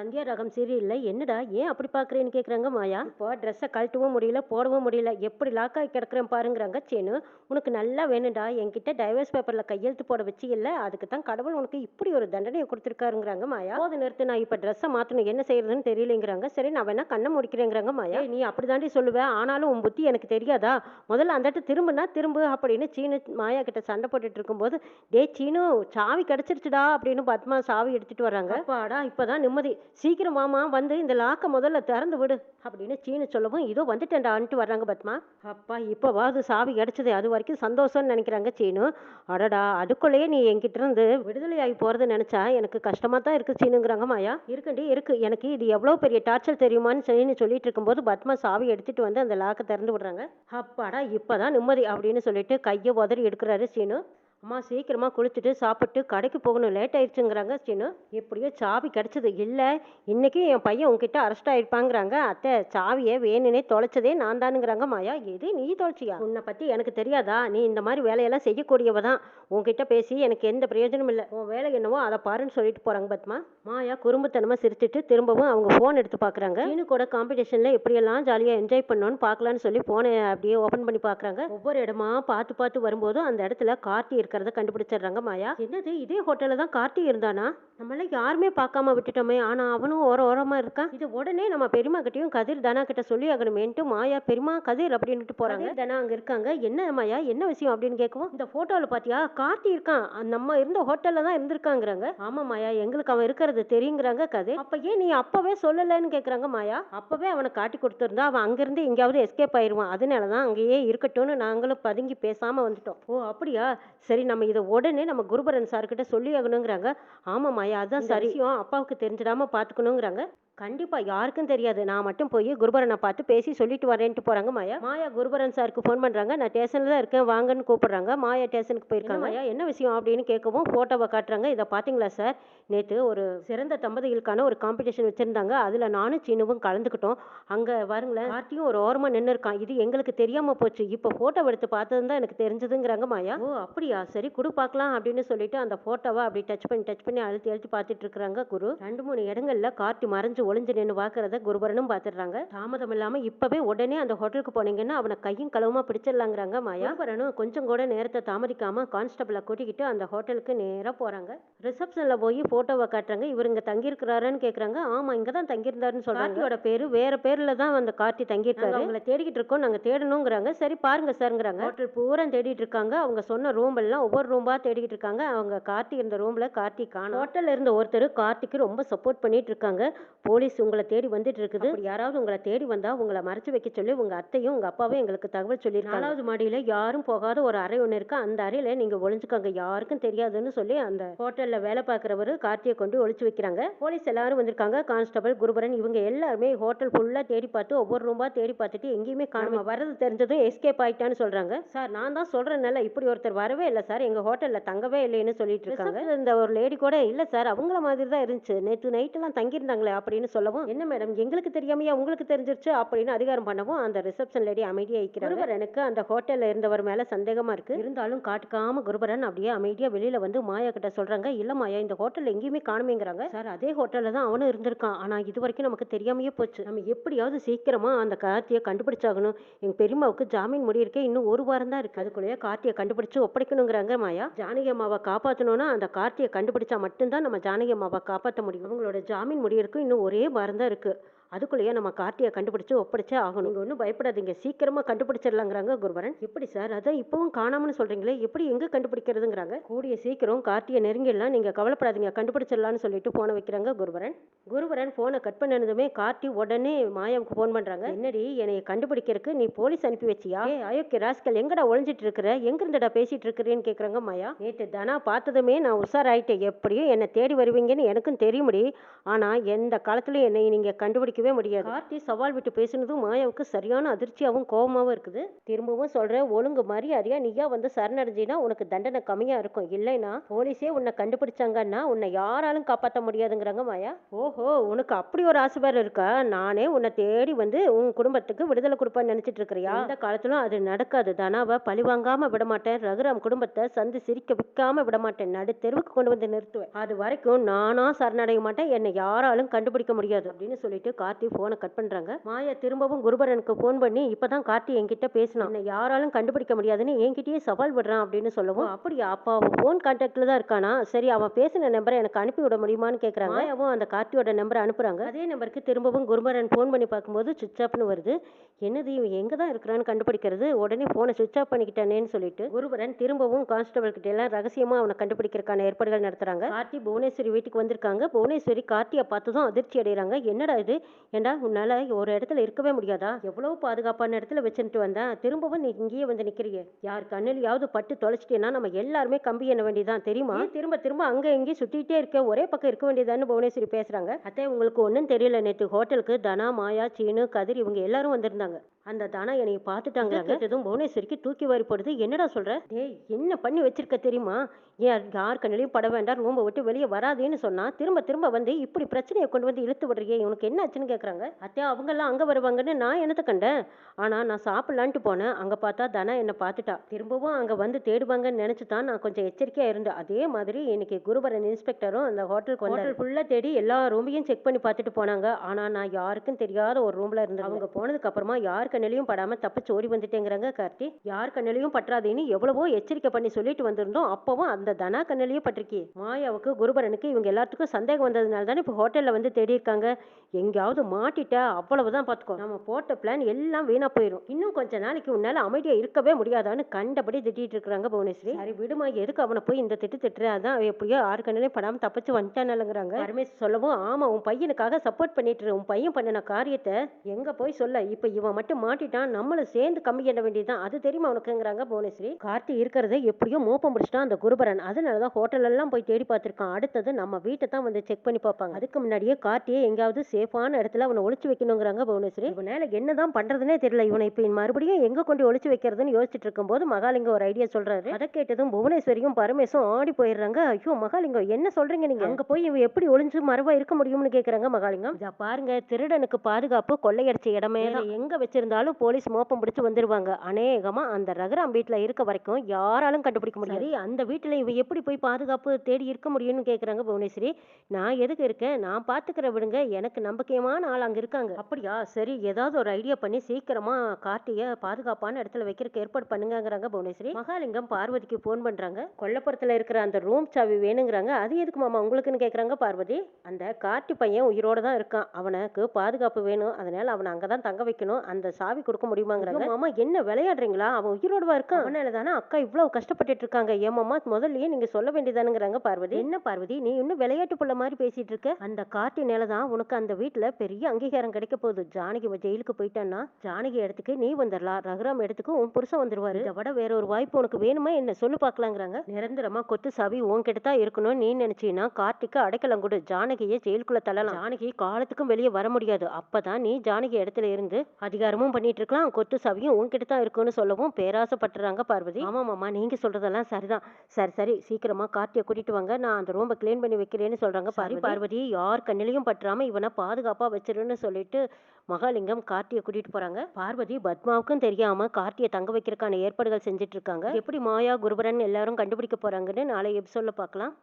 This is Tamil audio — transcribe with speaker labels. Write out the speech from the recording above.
Speaker 1: சந்தியா ரகம் சீரியல்ல. என்னடா ஏன் அப்படி பார்க்குறேன்னு கேட்குறாங்க மாயா. இப்போ ட்ரெஸ்ஸை கழட்டவும் முடியல போடவும் முடியல. எப்படி லாக் ஆகி கிடக்குறேன் பாருங்கிறாங்க சேனு. உனக்கு நல்லா வேணும்டா. என்கிட்ட டைவர்ஸ் பேப்பரில் கையெழுத்து போட வச்சு இல்லை. அதுக்கு தான் கடவுள் உனக்கு இப்படி ஒரு தண்டனையை கொடுத்துருக்காருங்கிறாங்க மாயா. போது நிறுத்து நான் இப்போ ட்ரெஸ்ஸை மாற்றணும் என்ன செய்யறதுன்னு தெரியலைங்கிறாங்க. சரி நான் வேணா கண்ணை முடிக்கிறேங்கிறாங்க மாயா. நீ அப்படி தாண்டி சொல்லுவேன் ஆனாலும் உன் புத்தி எனக்கு தெரியாதா? முதல்ல அந்த இடத்து திரும்புனா திரும்பு அப்படின்னு சீனு மாயா கிட்ட சண்டை போட்டுட்டு இருக்கும்போது டே சீனு சாவி கிடைச்சிருச்சுடா அப்படின்னு பத்மா சாவி எடுத்துட்டு வராங்க. அப்பாடா இப்பதான் நிம்மதி. சீக்கிரம் வாமா வந்து இந்த லாக்கை முதல்ல திறந்து விடு அப்படின்னு சீனு சொல்லவும் இதோ வந்துட்டேன்டான்ட்டு வர்றாங்க பத்மா. அப்பா இப்போவாது சாவி கிடச்சது அது வரைக்கும் சந்தோஷம்னு நினைக்கிறாங்க சீனு. அடடா அதுக்குள்ளேயே நீ என்கிட்ட இருந்து விடுதலையாகி போகிறது நினச்சா எனக்கு கஷ்டமாக தான் இருக்குது சீனுங்கிறாங்க மாயா. இருக்குண்டி இருக்கு. எனக்கு இது எவ்வளோ பெரிய டார்ச்சர் தெரியுமான்னு சீனு சொல்லிட்டு இருக்கும்போது பத்மா சாவி எடுத்துட்டு வந்து அந்த லாக்கை திறந்து விடுறாங்க. அப்பாடா இப்போ தான் நிம்மதி அப்படின்னு சொல்லிட்டு கையை உதறி எடுக்கிறாரு சீனு. அம்மா சீக்கிரமாக குளிச்சுட்டு சாப்பிட்டு கடைக்கு போகணும். லேட் ஆயிடுச்சுங்கிறாங்க சீனு எப்படியோ சாவி கிடச்சது. இல்லை இன்றைக்கும் என் பையன் உங்ககிட்ட அரெஸ்ட் ஆகிருப்பாங்கிறாங்க அத்தை சாவியை வேணுனே தொலைச்சதே நான் தானுங்கிறாங்க மாயா. எது நீ தொலைச்சியா? உன்னை பற்றி எனக்கு தெரியாதா? நீ இந்த மாதிரி வேலையெல்லாம் செய்யக்கூடியவ தான். உங்ககிட்ட பேசி எனக்கு எந்த பிரயோஜனமும் இல்லை. உன் வேலை என்னவோ அதை பாருன்னு சொல்லிட்டு போகிறாங்க பத்மா. மாயா குறும்புத்தனமாக சிரிச்சிட்டு திரும்பவும் அவங்க ஃபோன் எடுத்து பார்க்குறாங்க சீனு கூட காம்படிஷனில் எப்படியெல்லாம் ஜாலியாக என்ஜாய் பண்ணோன்னு பார்க்கலான்னு சொல்லி ஃபோனை அப்படியே ஓப்பன் பண்ணி பார்க்குறாங்க ஒவ்வொரு இடமா பார்த்து பார்த்து வரும்போதும் அந்த இடத்துல கார்த்தி இருக்கிறத கண்டுபிடிச்சிடுறாங்க மாயா. என்னது? இதே ஹோட்டல்ல தான் கார்த்தி இருந்தானா? நம்மள யாருமே பார்க்காம விட்டுட்டோமே. ஆனா அவனும் ஓர ஓரமா இருக்கான். இது உடனே நம்ம பெரியம்மா கிட்டயும் கதிர் தனா கிட்ட சொல்லி ஆகணுமேன்ட்டு மாயா பெரியம்மா கதிர் அப்படின்ட்டு போறாங்க. தனா அங்க இருக்காங்க. என்ன மாயா? என்ன விஷயம் அப்படின்னு கேட்கவும் இந்த போட்டோல பாத்தியா? கார்த்தி இருக்கான். நம்ம இருந்த ஹோட்டல்ல தான் இருந்திருக்காங்கிறாங்க. ஆமா மாயா எங்களுக்கு அவன் இருக்கிறது தெரியுங்கிறாங்க கதிர். அப்ப ஏன் நீ அப்பவே சொல்லலைன்னு கேக்குறாங்க மாயா? அப்பவே அவனை காட்டி கொடுத்திருந்தா அவன் அங்கிருந்து எங்கேயாவது எஸ்கேப் ஆயிருவான். அதனாலதான் அங்கேயே இருக்கட்டும்னு நாங்களும் பதுங்கி பேசாம வந்துட்டோம். ஓ அப்படியா? சரி நம்ம இதை உடனே நம்ம குருபரன் சார்கிட்ட சொல்லி ஆகணுங்கிறாங்க. ஆமா மாயா அதான் சரி விஷயம் அப்பாவுக்கு தெரிஞ்சிடாம பாத்துக்கணுங்கிறாங்க கண்டிப்பா யாருக்கும் தெரியாது. நான் மட்டும் போய் குருபரனை பார்த்து பேசி சொல்லிட்டு வரேன்ட்டு போறாங்க மாயா. மாயா குருபரன் சாருக்கு ஃபோன் பண்றாங்க. நான் ஸ்டேஷன்ல தான் இருக்கேன். வாங்கன்னு கூப்பிடுறாங்க. மாயா ஸ்டேஷனுக்கு போயிருக்காங்க. மாயா? என்ன விஷயம் அப்படின்னு கேட்கவும் போட்டோவை காட்டுறாங்க. இதை பாத்தீங்களா சார்? நேத்து ஒரு சிறந்த தம்பதிகளுக்கான ஒரு காம்படிஷன் வச்சிருந்தாங்க. அதுல நானும் சீனுவும் கலந்துக்கிட்டோம். அங்க பாருங்களேன். கார்த்தியும் ஒரு ஓரமா நின்று இருக்கான். இது எங்களுக்கு தெரியாம போச்சு. இப்போ போட்டோ எடுத்து பார்த்தது தான் எனக்கு தெரிஞ்சதுங்கிறாங்க மாயா. ஓ அப்படியா? சரி குடு பார்க்கலாம் அப்படின்னு சொல்லிட்டு அந்த போட்டோவை அப்படி டச் பண்ணி டச் பண்ணி அழுத்தி அழுத்தி பார்த்துட்டு இருக்காங்க குரு. ரெண்டு மூணு இடங்கள்ல கார்த்தி மறைஞ்சு ஒளிஞ்சு நின்று பார்க்கறத குருபரனும் பார்த்துடுறாங்க தாமதம் இல்லாம இப்பவே உடனே அந்த ஹோட்டலுக்கு போனீங்கன்னா அவனை கையும் களவுமா பிடிச்சிடலாங்கிறாங்க மாயா. குருபரனும் கொஞ்சம் கூட நேரத்தை தாமதிக்காம கான்ஸ்டபிளை கூட்டிக்கிட்டு அந்த ஹோட்டலுக்கு நேரா போறாங்க. ரிசப்ஷன்ல போய் போட்டோவை காட்டுறாங்க. இவர் இங்க தங்கியிருக்கிறாருன்னு கேக்குறாங்க. ஆமா இங்க தான் தங்கியிருந்தாருன்னு சொல்றாங்க. கார்த்தியோட பேரு வேற பேர்ல தான் அந்த கார்த்தி தங்கியிருக்காரு. அவங்கள தேடிக்கிட்டு இருக்கோம். நாங்க தேடணுங்கிறாங்க. சரி பாருங்க சார்ங்கிறாங்க. ஹோட்டல் பூரா தேடிட்டு இருக்காங்க. அவங்க சொன்ன ரூம் எல்லாம் ஒவ்வொரு ரூம்பா தேடிக்கிட்டு இருக்காங்க. அவங்க கார்த்தி இருந்த ரூம்ல கார்த்தி காணும் ஹோட்டல்ல இருந்த ஒருத்தர் கார்த்திக்கு ரொம்ப சப்போர்ட் பண்ணிட்டு இருக்காங்க. போலீஸ் உங்களை தேடி வந்துட்டு இருக்குது யாராவது உங்களை தேடி வந்தா உங்களை மறைச்சு வைக்க சொல்லி உங்க அத்தையும் உங்க அப்பாவும் எங்களுக்கு தகவல் சொல்லியிருக்காங்க. நாலாவது மாடியில யாரும் போகாத ஒரு அறை ஒன்று இருக்கு. அந்த அறையில நீங்க ஒளிஞ்சுக்கோங்க. யாருக்கும் தெரியாதுன்னு சொல்லி அந்த ஹோட்டல்ல வேலை பார்க்குறவர் கார்த்தியை கொண்டு ஒளிச்சு வைக்கிறாங்க. போலீஸ் எல்லாரும் வந்திருக்காங்க. கான்ஸ்டபிள் குருபரன் இவங்க எல்லாருமே ஹோட்டல் ஃபுல்லா தேடி பார்த்து ஒவ்வொரு ரூம்பா தேடி பார்த்துட்டு எங்கேயுமே காணும வரது தெரிஞ்சதும் எஸ்கேப் ஆயிட்டான்னு சொல்றாங்க. சார் நான் தான் சொல்றேன்ல இப்படி ஒருத்தர் வரவே இல்லை சார். எங்க ஹோட்டல்ல தங்கவே இல்லைன்னு சொல்லிட்டு இருக்காங்க. இந்த ஒரு லேடி கூட இல்ல சார். அவங்கள மாதிரி தான் இருந்துச்சு நேற்று நைட்டெல்லாம் தங்கியிருந்தாங்களே அப்படின்னு சொல்லவும் என்ன மேடம் எங்களுக்கு தெரியாமையா உங்களுக்கு தெரிஞ்சிருச்சு? அப்படின்னு அதிகாரம் பண்ணவும் அந்த ரிசப்ஷன் லேடி அமைதியா இருக்கிறாங்க. குருபரனுக்கு அந்த ஹோட்டல்ல இருந்தவர் மேல சந்தேகமா இருக்கு. இருந்தாலும் காட்டுக்காம குருபரன் அப்படியே அமைதியா வெளியில வந்து மாயா கிட்ட சொல்றாங்க. இல்ல மாயா இந்த ஹோட்டல் எங்கேயுமே காணுமேங்கிறாங்க. சார் அதே ஹோட்டல்ல தான் அவனும் இருந்திருக்கான். ஆனா இது வரைக்கும் நமக்கு தெரியாமையே போச்சு. நம்ம எப்படியாவது சீக்கிரமா அந்த கார்த்தியை கண்டுபிடிச்சாகணும். எங்க பெரியம்மாவுக்கு ஜாமீன் முடியிருக்கே இன்னும் ஒரு வாரம் தான் இருக்கு. அதுக்குள்ளேயே கார்த்தியை கண்டுபிடிச்சு ஒப்படைக்கணுங்கிறாங்க மாயா. ஜானகி அம்மாவை காப்பாத்தணும்னா அந்த கார்த்தியை கண்டுபிடிச்சா மட்டும்தான் நம்ம ஜானகி அம்மாவை காப்பாற்ற முடியும். அவங்களோட ஜாமீன் முடியிருக்கும் இன்னும் ஒரே வாரம் தான் இருக்குது அதுக்குள்ளேயே நம்ம கார்த்தியை கண்டுபிடிச்சு ஒப்படைச்சே ஆகணும். நீங்கள் ஒன்றும் பயப்படாதீங்க. சீக்கிரமாக கண்டுபிடிச்சிடலாங்கிறாங்க குருவரன். எப்படி சார்? அதான் இப்பவும் காணாமன்னு சொல்கிறீங்களே எப்படி எங்கே கண்டுபிடிக்கிறதுங்கிறாங்க? கூடிய சீக்கிரம் கார்த்தியை நெருங்கிடலாம். நீங்கள் கவலைப்படாதீங்க. கண்டுபிடிச்சிடலாம்னு சொல்லிட்டு ஃபோனை வைக்கிறாங்க குருவரன். குருவரன் ஃபோனை கட் பண்ணதுமே கார்த்தி உடனே மாயாவுக்கு ஃபோன் பண்ணுறாங்க என்னடி என்னை கண்டுபிடிக்கிறதுக்கு நீ போலீஸ் அனுப்பி வச்சியா? ஏ அயோக்கிய ராஸ்கல் எங்கடா ஒழிஞ்சிட்டு இருக்கிற? எங்கிருந்தடா பேசிட்டு இருக்கிறேன்னு கேட்குறாங்க மாயா. நேற்று தனா பார்த்ததுமே நான் உஷாராயிட்டேன். எப்படியும் என்னை தேடி வருவீங்கன்னு எனக்கும் தெரியுமுடி. ஆனால் எந்த காலத்துலையும் என்னை நீங்கள் கண்டுபிடிக்க கண்டுபிடிக்கவே முடியாது. கார்த்தி சவால் விட்டு பேசுனதும் மாயாவுக்கு சரியான அதிர்ச்சியாகவும் கோபமாகவும் இருக்குது. திரும்பவும் சொல்றேன் ஒழுங்கு மரியாதையா நீயா வந்து சரணடைஞ்சினா உனக்கு தண்டனை கம்மியா இருக்கும். இல்லைன்னா போலீஸே உன்னை கண்டுபிடிச்சாங்கன்னா உன்னை யாராலும் காப்பாற்ற முடியாதுங்கிறாங்க மாயா. ஓஹோ உனக்கு அப்படி ஒரு ஆசை வேற இருக்கா? நானே உன்னை தேடி வந்து உன் குடும்பத்துக்கு விடுதலை கொடுப்பேன்னு நினைச்சிட்டு இருக்கிறியா? இந்த காலத்திலும் அது நடக்காது. தனாவை பழி வாங்காம விட மாட்டேன். ரகுராம் குடும்பத்தை சந்து சிரிக்க விற்காம விட மாட்டேன். நடு தெருவுக்கு கொண்டு வந்து நிறுத்துவேன். அது வரைக்கும் நானா சரணடைய மாட்டேன். என்னை யாராலும் கண்டுபிடிக்க முடியாது. அப்படின்னு சொல்லிட்டு கார்த்தி போனை கட் பண்றாங்க. மாயா திரும்பவும் குருபரனுக்கு ஃபோன் பண்ணி இப்பதான் கார்த்தி என்கிட்ட பேசினான். யாராலும் கண்டுபிடிக்க முடியாதுன்னு என்கிட்டயே சவால் விடுறான் அப்படின்னு சொல்லவும் அப்படியா அப்பா அவன் ஃபோன் கான்டாக்ட்ல தான் இருக்கானா? சரி அவன் பேசின நம்பரை எனக்கு அனுப்பி விட முடியுமான்னு கேட்குறாங்க மாயாவும் அந்த கார்த்தியோட நம்பரை அனுப்புறாங்க. அதே நம்பருக்கு திரும்பவும் குருபரன் ஃபோன் பண்ணி பார்க்கும்போது சுவிச் ஆஃப்னு வருது. என்னது இவன் எங்க தான் இருக்கிறான்னு கண்டுபிடிக்கிறது? உடனே ஃபோனை சுவிச் ஆஃப் பண்ணிக்கிட்டானேன்னு சொல்லிட்டு குருபரன் திரும்பவும் கான்ஸ்டபிள் கிட்ட எல்லாம் ரகசியமா அவனை கண்டுபிடிக்கிறதுக்கான ஏற்பாடுகள் நடத்துறாங்க. கார்த்தி புவனேஸ்வரி வீட்டுக்கு வந்திருக்காங்க. புவனேஸ்வரி கார்த்தியை பார்த்ததும் அதிர்ச்சி அடைகிறாங்க என்னடா இது? ஏண்டா உன்னால ஒரு இடத்துல இருக்கவே முடியாதா? எவ்வளவு பாதுகாப்பான இடத்துல வச்சுட்டு வந்தேன். திரும்பவும் நீ இங்கேயே வந்து நிக்கிறியே. யார் கண்ணிலையாவது பட்டு தொலைச்சிட்டேன்னா நம்ம எல்லாருமே கம்பி எண்ண வேண்டியதான் தெரியுமா? திரும்ப திரும்ப அங்க இங்கேயும் சுத்திட்டே இருக்க ஒரே பக்கம் இருக்க வேண்டியதான்னு புவனேஸ்வரி பேசுறாங்க. அத்தை உங்களுக்கு ஒன்றும் தெரியல. நேற்று ஹோட்டலுக்கு தனா மாயா சீனு கதிர் இவங்க எல்லாரும் வந்திருந்தாங்க. அந்த தனா என்னை பார்த்துட்டாங்க கேட்டதும் புவனேஸ்வரிக்கு தூக்கி வாரி போடுது. என்னடா சொல்ற? டேய் என்ன பண்ணி வச்சிருக்க தெரியுமா? ஏன் யார் கண்ணிலையும் பட வேண்டாம் ரூம்பை விட்டு வெளியே வராதேன்னு சொன்னா திரும்ப திரும்ப வந்து இப்படி பிரச்சனையை கொண்டு வந்து இழுத்து விடுறியே இவனுக்கு என்ன ஆச்சுன்னு கேட்குறாங்க அத்தையா அவங்கெல்லாம் அங்கே வருவாங்கன்னு நான் என்னத்தை கண்டேன்? ஆனால் நான் சாப்பிட்லான்ட்டு போனேன். அங்கே பார்த்தா தனா என்னை பார்த்துட்டா. திரும்பவும் அங்கே வந்து தேடுவாங்கன்னு நினச்சி தான் நான் கொஞ்சம் எச்சரிக்கையாக இருந்தேன். அதே மாதிரி இன்னைக்கு குருபரன் இன்ஸ்பெக்டரும் அந்த ஹோட்டலுக்கு ஹோட்டல் ஃபுல்லாக தேடி எல்லா ரூமையும் செக் பண்ணி பார்த்துட்டு போனாங்க. ஆனால் நான் யாருக்கும் தெரியாத ஒரு ரூமில் இருந்தேன் அவங்க போனதுக்கு அப்புறமா யார் கண்ணிலையும் படாமல் தப்பிச்சு ஓடி வந்துட்டேங்கிறாங்க கார்த்தி. யார் கண்ணிலையும் பற்றாதேன்னு எவ்வளவோ எச்சரிக்கை பண்ணி சொல்லிட்டு வந்திருந்தோம். அப்பவும் அந்த தனா கண்ணிலையும் பட்டிருக்கி. மாயாவுக்கு குருபரனுக்கு இவங்க எல்லாத்துக்கும் சந்தேகம் வந்ததுனால தானே இப்போ ஹோட்டலில் வந்து தேடி இருக்காங்க எங்கேயாவது மாட்டிட்டா அவ்வளவுதான் பார்த்துக்கோ நம்ம போட்ட பிளான் எல்லாம் வீணா போயிடும் இன்னும் கொஞ்ச நாளைக்கு உன்னால அமைதியா இருக்கவே முடியாதான்னு கண்டபடி திட்டிட்டு இருக்கிறாங்க புவனேஸ்வரி. சரி விடுமா எதுக்கு அவனை போய் இந்த திட்டு திட்டுற? அதான் எப்படியோ ஆறு கண்ணிலையும் படாம தப்பிச்சு வந்துட்டானுங்கிறாங்க பரமேஷ் சொல்லவும் ஆமா உன் பையனுக்காக சப்போர்ட் பண்ணிட்டு உன் பையன் பண்ணின காரியத்தை எங்க போய் சொல்ல? இப்ப இவன் மட்டும் மாட்டிட்டான் நம்மளும் சேர்ந்து கம்மி பண்ண வேண்டியதுதான். அது தெரியுமா உனக்குங்கிறாங்க புவனேஸ்வரி. கார்த்தி இருக்கிறத எப்படியோ மோப்பம் பிடிச்சிட்டான் அந்த குருபரன். அதனாலதான் ஹோட்டல் எல்லாம் போய் தேடி பார்த்திருக்கான். அடுத்தது நம்ம வீட்டை தான் வந்து செக் பண்ணி பார்ப்பாங்க. அதுக்கு முன்னாடியே கார்த்தியை எங்கேயாவது சேஃபான இடத்துல அவனை ஒளிச்சு வைக்கணுங்கிறாங்க புவனேஸ்வரி. இவனால என்னதான் பண்றதுனே தெரியல. இவனை இப்ப மறுபடியும் எங்க கொண்டு ஒளிச்சு வைக்கிறதுன்னு யோசிச்சுட்டு இருக்கும்போது மகாலிங்கம் ஒரு ஐடியா சொல்றாரு. அதை கேட்டதும் புவனேஸ்வரியும் பரமேசும் ஆடி போயிடுறாங்க. ஐயோ மகாலிங்கம் என்ன சொல்றீங்க நீங்க? அங்க போய் இவன் எப்படி ஒளிஞ்சு மறைவா இருக்க முடியும்னு கேக்குறாங்க மகாலிங்கம். பாருங்க திருடனுக்கு பாதுகாப்பு கொள்ளையடிச்ச இடமே தான். எங்க வச்சிருந்தாலும் போலீஸ் மோப்பம் பிடிச்சு வந்துருவாங்க. அநேகமா அந்த ரகுராம் வீட்டுல இருக்க வரைக்கும் யாராலும் கண்டுபிடிக்க முடியாது. அந்த வீட்டுல இவ எப்படி போய் பாதுகாப்பு தேடி இருக்க முடியும்னு கேக்குறாங்க புவனேஸ்வரி. நான் எதுக்கு இருக்கேன்? நான் பாத்துக்கிற விடுங்க. எனக்கு நம்பிக்கையான ஆள் அங்க இருக்காங்க. அப்படியா? சரி ஏதாவது ஒரு ஐடியா பண்ணி சீக்கிரமா கார்த்திய பாதுகாப்பான இடத்துல வைக்கிறதுக்கு ஏற்பாடு பண்ணுங்கங்கிறாங்க புவனேஸ்வரி. மகாலிங்கம் பார்வதிக்கு ஃபோன் பண்றாங்க. கொல்லப்புறத்துல இருக்கிற அந்த ரூம் சாவி வேணுங்கிறாங்க. அது எதுக்கு மாமா உங்களுக்குன்னு கேக்குறாங்க பார்வதி. அந்த கார்த்தி பையன் உயிரோட தான் இருக்கான். அவனுக்கு பாதுகாப்பு வேணும். அதனால அவனை அங்கதான் தங்க வைக்கணும். அந்த சாவி கொடுக்க முடியுமாங்கிறாங்க. மாமா என்ன விளையாடுறீங்களா? அவன் உயிரோடவா இருக்கான். அவனால தானே அக்கா இவ்வளவு கஷ்டப்பட்டுட்டு இருக்காங்க. ஏன் மாமா முதல்லயே நீங்க சொல்ல வேண்டியதானுங்கிறாங்க பார்வதி. என்ன பார்வதி? நீ இன்னும் விளையாட்டு புள்ள மாதிரி பேசிட்டு இருக்க. அந்த கார்த்தினால தான் உனக்கு அந்த வீட்டுல பெரிய அங்கீகாரம் கிடைக்க போகுது. ஜானகி ஜெயிலுக்கு போயிட்டான்னா ஜானகி இடத்துக்கு நீ வந்துடலாம் ரகுராம் இடத்துக்கு உன் புருஷன் வந்துருவாரு. இதை விட வேற ஒரு வாய்ப்பு உனக்கு வேணுமா? என்ன சொல்லு பார்க்கலாங்கிறாங்க. நிரந்தரமா கொத்து சாவி உன்கிட்ட தான் இருக்கணும். நீ நினைச்சீன்னா கார்த்திக்கு அடைக்கலம் கொடு. ஜானகியை ஜெயிலுக்குள்ள தள்ளலாம். ஜானகி காலத்துக்கும் வெளியே வர முடியாது. அப்பதான் நீ ஜானகி இடத்துல இருந்து அதிகாரமும் பண்ணிட்டு இருக்கலாம். கொத்து சாவியும் உன்கிட்ட தான் இருக்கும்னு சொல்லவும் பேராசைப்பட்டுறாங்க பார்வதி. ஆமா மாமா நீங்க சொல்றதெல்லாம் சரிதான். சரி. சரி சீக்கிரமா கார்த்தியை கூட்டிட்டு வாங்க. நான் அந்த ரூமை க்ளீன் பண்ணி வைக்கிறேன்னு சொல்றாங்க. பாரி பார்வதி யார் கண்ணிலையும் பற்றாம இவனை பாதுகாப்பா வச்சிருன்னு சொல்லிட்டு மகாலிங்கம் கார்த்தியை கூட்டிட்டு போறாங்க. பார்வதி பத்மாவுக்கும் தெரியாம கார்த்தியை தங்க வைக்கிறதுக்கான ஏற்பாடுகள் செஞ்சுட்டு இருக்காங்க. எப்படி மாயா குருபரன் எல்லாரும் கண்டுபிடிக்க போறாங்கன்னு நாளை எபிசோட்ல பார்க்கலாம்.